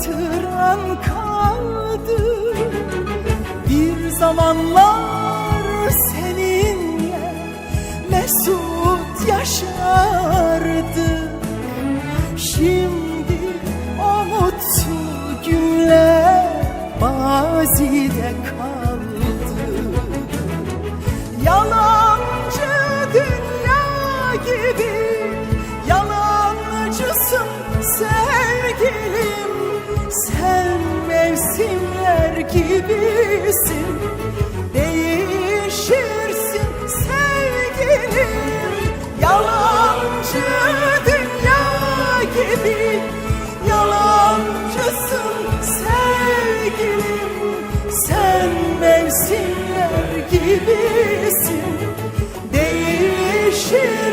hatıran kaldı. Bir zamanlar seninle mesut yaşardı. Şimdi o mutlu günler mazide kaldı. Yalancı dünya gibi yalancısın sen. gibisin. Değişirsin sevgilim. Yalancı dünya gibi. Yalancısın sevgilim. Sen mevsimler gibisin. Değişirsin